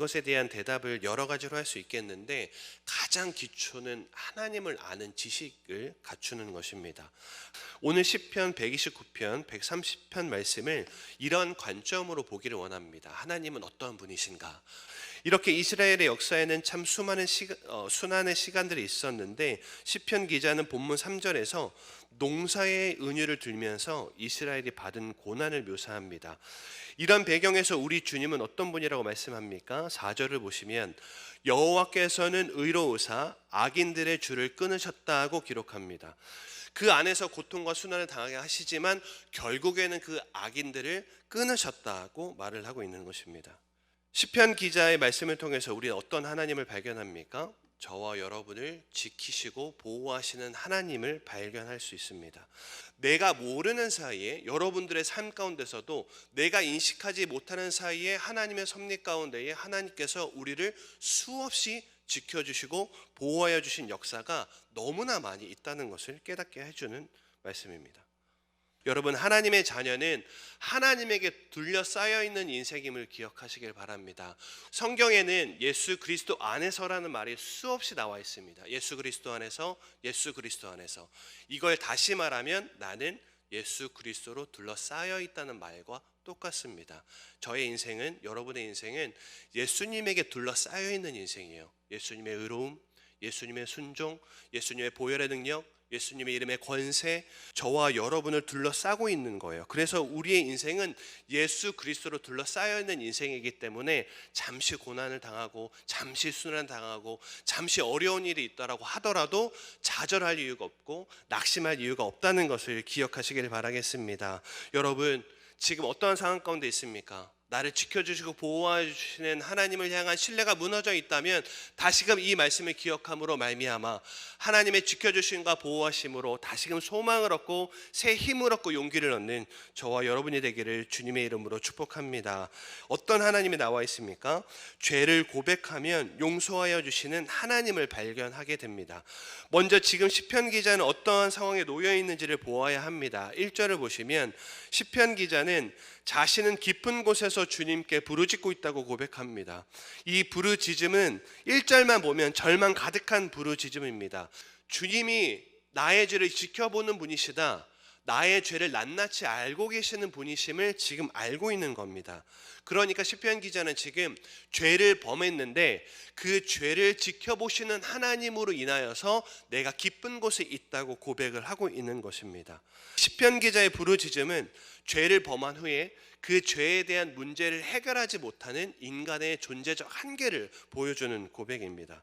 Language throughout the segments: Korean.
그것에 대한 대답을 여러 가지로 할 수 있겠는데 가장 기초는 하나님을 아는 지식을 갖추는 것입니다. 오늘 시편 129편, 130편 말씀을 이런 관점으로 보기를 원합니다. 하나님은 어떠한 분이신가? 이렇게 이스라엘의 역사에는 참 수많은 시간, 어, 순환의 시간들이 있었는데 시편 기자는 본문 3절에서 농사의 은유를 들면서 이스라엘이 받은 고난을 묘사합니다. 이런 배경에서 우리 주님은 어떤 분이라고 말씀합니까? 4절을 보시면 여호와께서는 의로우사 악인들의 줄을 끊으셨다고 기록합니다. 그 안에서 고통과 순환을 당하게 하시지만 결국에는 그 악인들을 끊으셨다고 말을 하고 있는 것입니다. 시편 기자의 말씀을 통해서 우리는 어떤 하나님을 발견합니까? 저와 여러분을 지키시고 보호하시는 하나님을 발견할 수 있습니다. 내가 모르는 사이에 여러분들의 삶 가운데서도 내가 인식하지 못하는 사이에 하나님의 섭리 가운데에 하나님께서 우리를 수없이 지켜주시고 보호하여 주신 역사가 너무나 많이 있다는 것을 깨닫게 해주는 말씀입니다. 여러분 하나님의 자녀는 하나님에게 둘러싸여 있는 인생임을 기억하시길 바랍니다. 성경에는 예수 그리스도 안에서라는 말이 수없이 나와 있습니다. 예수 그리스도 안에서 예수 그리스도 안에서 이걸 다시 말하면 나는 예수 그리스도로 둘러싸여 있다는 말과 똑같습니다. 저의 인생은 여러분의 인생은 예수님에게 둘러싸여 있는 인생이에요. 예수님의 의로움, 예수님의 순종, 예수님의 보혈의 능력, 예수님의 이름의 권세, 저와 여러분을 둘러싸고 있는 거예요. 그래서 우리의 인생은 예수 그리스도로 둘러싸여 있는 인생이기 때문에 잠시 고난을 당하고 잠시 순환 당하고 잠시 어려운 일이 있다라고 하더라도 좌절할 이유가 없고 낙심할 이유가 없다는 것을 기억하시길 바라겠습니다. 여러분 지금 어떠한 상황 가운데 있습니까? 나를 지켜주시고 보호해 주시는 하나님을 향한 신뢰가 무너져 있다면 다시금 이 말씀을 기억함으로 말미암아 하나님의 지켜주심과 보호하심으로 다시금 소망을 얻고 새 힘을 얻고 용기를 얻는 저와 여러분이 되기를 주님의 이름으로 축복합니다. 어떤 하나님이 나와 있습니까? 죄를 고백하면 용서하여 주시는 하나님을 발견하게 됩니다. 먼저 지금 시편 기자는 어떠한 상황에 놓여 있는지를 보아야 합니다. 1절을 보시면 시편 기자는 자신은 깊은 곳에서 주님께 부르짖고 있다고 고백합니다. 이 부르짖음은 1절만 보면 절망 가득한 부르짖음입니다. 주님이 나의 죄를 지켜보는 분이시다. 나의 죄를 낱낱이 알고 계시는 분이심을 지금 알고 있는 겁니다. 그러니까 시편 기자는 지금 죄를 범했는데 그 죄를 지켜보시는 하나님으로 인하여서 내가 기쁜 곳에 있다고 고백을 하고 있는 것입니다. 시편 기자의 부르짖음은 죄를 범한 후에 그 죄에 대한 문제를 해결하지 못하는 인간의 존재적 한계를 보여주는 고백입니다.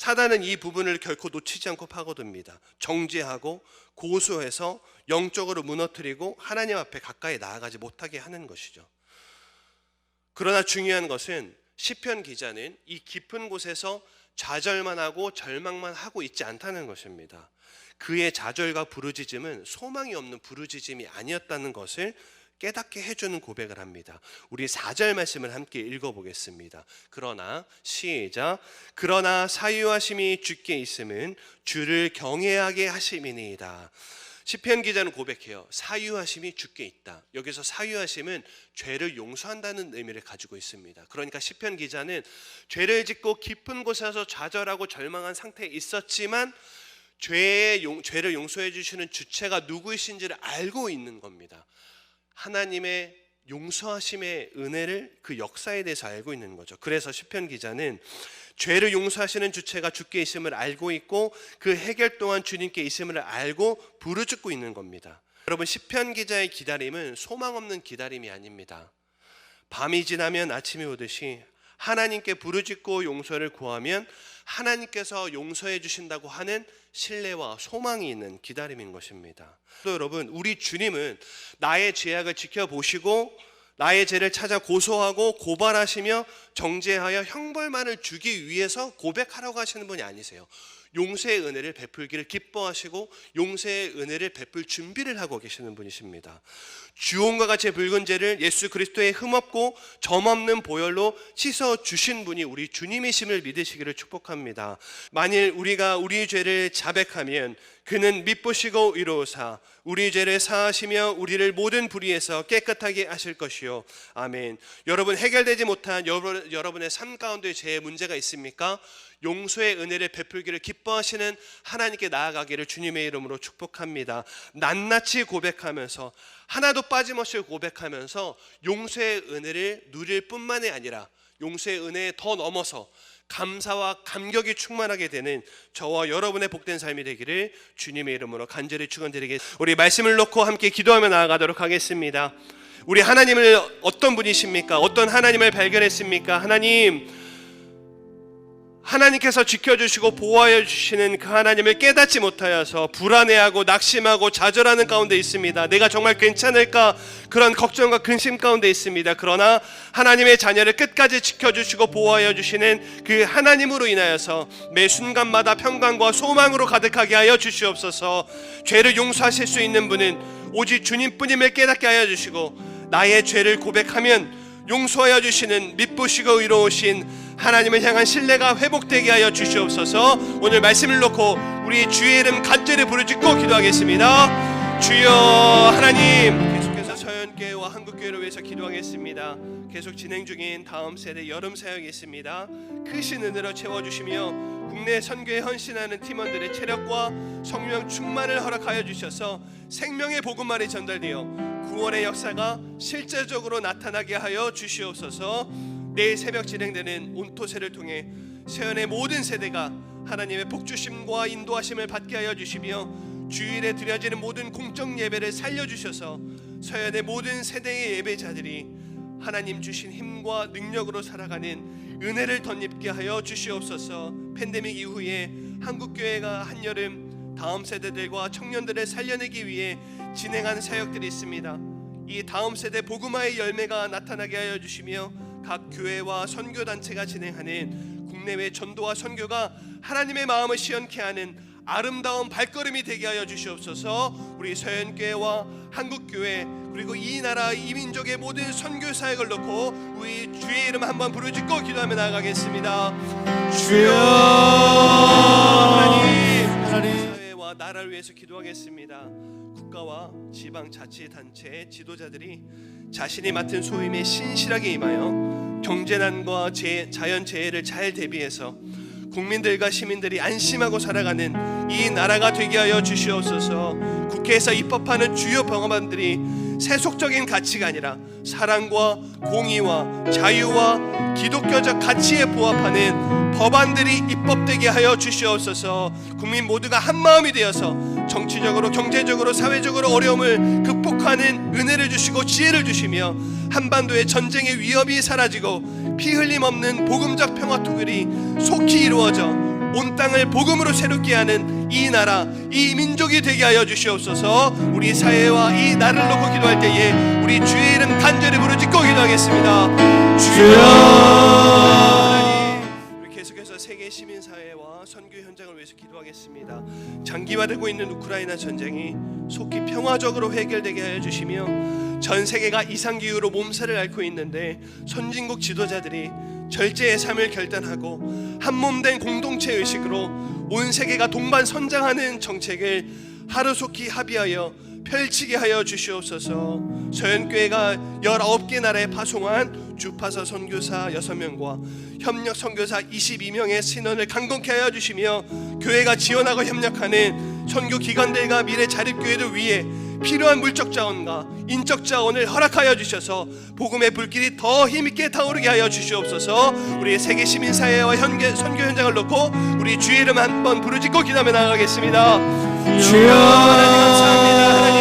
사단은 이 부분을 결코 놓치지 않고 파고듭니다. 정죄하고 고소해서 영적으로 무너뜨리고 하나님 앞에 가까이 나아가지 못하게 하는 것이죠. 그러나 중요한 것은 시편 기자는 이 깊은 곳에서 좌절만 하고 절망만 하고 있지 않다는 것입니다. 그의 좌절과 부르짖음은 소망이 없는 부르짖음이 아니었다는 것을 깨닫게 해주는 고백을 합니다. 우리 4절 말씀을 함께 읽어보겠습니다. 그러나 시작 그러나 사유하심이 주께 있음은 주를 경외하게 하심이니이다. 시편 기자는 고백해요. 사유하심이 주께 있다. 여기서 사유하심은 죄를 용서한다는 의미를 가지고 있습니다. 그러니까 시편 기자는 죄를 짓고 깊은 곳에서 좌절하고 절망한 상태에 있었지만 죄의 용, 죄를 용서해 주시는 주체가 누구이신지를 알고 있는 겁니다. 하나님의 용서하심의 은혜를 그 역사에 대해서 알고 있는 거죠. 그래서 시편 기자는 죄를 용서하시는 주체가 주께 있음을 알고 있고 그 해결 또한 주님께 있음을 알고 부르짖고 있는 겁니다. 여러분 시편 기자의 기다림은 소망 없는 기다림이 아닙니다. 밤이 지나면 아침이 오듯이 하나님께 부르짖고 용서를 구하면 하나님께서 용서해 주신다고 하는 신뢰와 소망이 있는 기다림인 것입니다. 또 여러분, 우리 주님은 나의 죄악을 지켜보시고 나의 죄를 찾아 고소하고 고발하시며 정죄하여 형벌만을 주기 위해서 고백하라고 하시는 분이 아니세요. 용서의 은혜를 베풀기를 기뻐하시고 용서의 은혜를 베풀 준비를 하고 계시는 분이십니다. 주홍과 같이 붉은 죄를 예수 그리스도의 흠없고 점없는 보혈로 씻어 주신 분이 우리 주님이심을 믿으시기를 축복합니다. 만일 우리가 우리 죄를 자백하면 그는 믿보시고 위로사 우리 죄를 사하시며 우리를 모든 불의에서 깨끗하게 하실 것이요 아멘. 여러분 해결되지 못한 여러분, 여러분의 삶 가운데 죄의 문제가 있습니까? 용서의 은혜를 베풀기를 기뻐하시는 하나님께 나아가기를 주님의 이름으로 축복합니다. 낱낱이 고백하면서 하나도 빠짐없이 고백하면서 용서의 은혜를 누릴 뿐만이 아니라 용서의 은혜에 더 넘어서 감사와 감격이 충만하게 되는 저와 여러분의 복된 삶이 되기를 주님의 이름으로 간절히 축원드리겠습니다. 우리 말씀을 놓고 함께 기도하며 나아가도록 하겠습니다. 우리 하나님을 어떤 분이십니까? 어떤 하나님을 발견했습니까? 하나님 하나님께서 지켜주시고 보호하여 주시는 그 하나님을 깨닫지 못하여서 불안해하고 낙심하고 좌절하는 가운데 있습니다. 내가 정말 괜찮을까 그런 걱정과 근심 가운데 있습니다. 그러나 하나님의 자녀를 끝까지 지켜주시고 보호하여 주시는 그 하나님으로 인하여서 매 순간마다 평강과 소망으로 가득하게 하여 주시옵소서. 죄를 용서하실 수 있는 분은 오직 주님뿐임을 깨닫게 하여 주시고 나의 죄를 고백하면 용서하여 주시는 믿부시고 의로우신 하나님을 향한 신뢰가 회복되게 하여 주시옵소서. 오늘 말씀을 놓고 우리 주의 이름 간절히 부르짖고 기도하겠습니다. 주여 하나님 계속해서 서연교회와 한국교회를 위해서 기도하겠습니다. 계속 진행 중인 다음 세대 여름 사역이 있습니다. 크신 은혜로 채워주시며 국내 선교에 헌신하는 팀원들의 체력과 성령 충만을 허락하여 주셔서 생명의 복음만이 전달되어 구원의 역사가 실제적으로 나타나게 하여 주시옵소서. 내일 새벽 진행되는 온토세를 통해 세연의 모든 세대가 하나님의 복주심과 인도하심을 받게 하여 주시며 주일에 드려지는 모든 공적 예배를 살려 주셔서 서연의 모든 세대의 예배자들이 하나님 주신 힘과 능력으로 살아가는 은혜를 덧입게 하여 주시옵소서. 팬데믹 이후에 한국 교회가 한여름 다음 세대들과 청년들을 살려내기 위해 진행하는 사역들이 있습니다. 이 다음 세대 복음화의 열매가 나타나게 하여 주시며 각 교회와 선교 단체가 진행하는 국내외 전도와 선교가 하나님의 마음을 시원케 하는 아름다운 발걸음이 되게 하여 주시옵소서. 우리 서연교회와 한국교회 그리고 이 나라 이 민족의 모든 선교 사역을 놓고 우리 주의 이름 한번 부르짖고 기도하며 나아가겠습니다. 주여 하나님 나라를 위해서 기도하겠습니다. 국가와 지방 자치 단체의 지도자들이 자신이 맡은 소임에 신실하게 임하여 경제난과 재- 자연 재해를 잘 대비해서 국민들과 시민들이 안심하고 살아가는 이 나라가 되게 하여 주시옵소서. 국회에서 입법하는 주요 법안들이 세속적인 가치가 아니라 사랑과 공의와 자유와 기독교적 가치에 부합하는 법안들이 입법되게 하여 주시옵소서. 국민 모두가 한 마음이 되어서 정치적으로 경제적으로 사회적으로 어려움을 극복하는 은혜를 주시고 지혜를 주시며 한반도의 전쟁의 위협이 사라지고 피 흘림 없는 복음적 평화 통일이 속히 이루어져 온 땅을 복음으로 새롭게 하는 이 나라, 이 민족이 되게 하여 주시옵소서. 우리 사회와 이 나라를 놓고 기도할 때에 우리 주의 이름 간절히 부르짖고 기도하겠습니다. 주여. 계속해서 세계 시민 사회와 선교 현장을 위해서 기도하겠습니다. 장기화되고 있는 우크라이나 전쟁이 속히 평화적으로 해결되게 하여 주시며 전 세계가 이상 기후로 몸살을 앓고 있는데 선진국 지도자들이 절제의 삶을 결단하고 한몸된 공동체 의식으로 온 세계가 동반 선장하는 정책을 하루속히 합의하여 펼치게 하여 주시옵소서. 서연교회가 19개 나라에 파송한 주파사 선교사 6명과 협력 선교사 22명의 신원을 강건케 하여 주시며 교회가 지원하고 협력하는 선교 기관들과 미래 자립 교회를 위해 필요한 물적 자원과 인적 자원을 허락하여 주셔서 복음의 불길이 더 힘있게 타오르게 하여 주시옵소서. 우리 세계 시민 사회와 현계 선교 현장을 놓고 우리 주의 이름 한번 부르짖고 기도하며 나아가겠습니다. 주여 하나님 감사합니다.